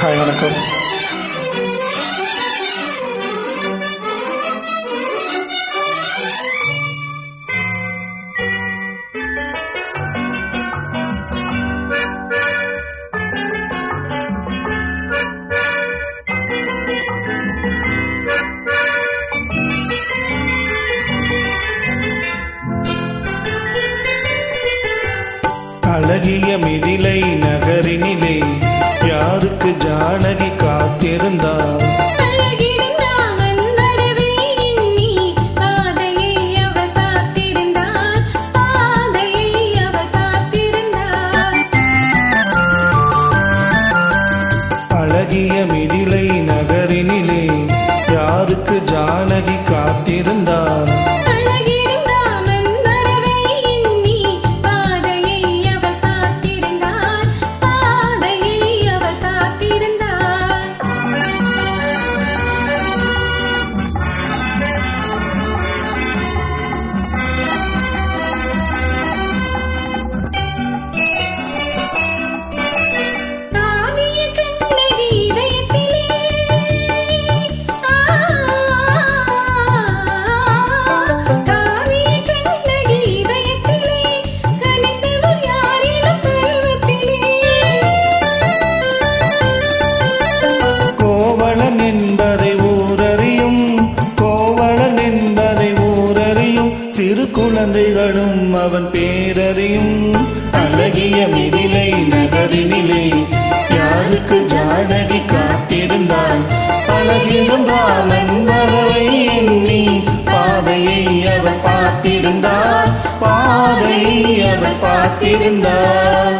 Hi வணக்கம். அழகிய மிதிலை நகரினிலே யாருக்கு ஜானகி காத்திருந்தார் அழகிய மிதிலை நகரினிலே யாருக்கு ஜானகி காத்திருந்தார் குழந்தைகளும் அவன் பேரறியும் அழகிய மிதிலை நகரினிலே. யாருக்கு ஜானகி காத்திருந்தான் அழகிலும் ராமன் வரவை எண்ணி பாதையை அவள் பார்த்திருந்தார். பாதையை அவள் பார்த்திருந்தார்.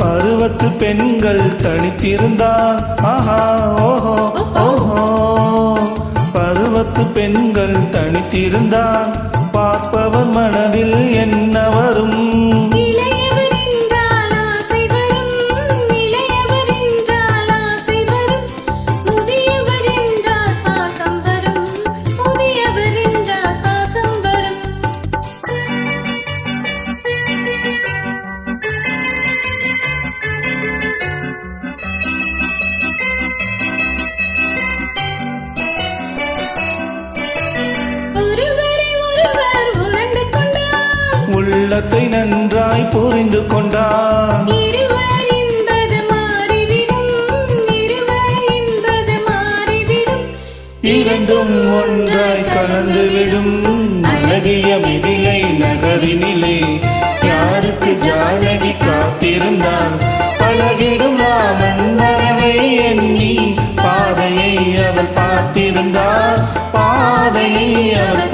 பருவத்து பெண்கள் தனித்திருந்தால் ஆஹா ஓஹோ ஓஹோ. பருவத்து பெண்கள் தனித்திருந்தால் பார்ப்பவர் மனதில் என்ன உள்ளத்தை நன்றாய் புரிந்து கொண்டான் இரண்டும் ஒன்றாய் கலந்துவிடும். அழகிய மிதிலை நகரினிலே யாருக்கு ஜானகி காத்திருந்தான் பழகிடும் ராமன் வரவை எண்ணி பாதையை அவள் பார்த்திருந்தார் பாதையை அவள்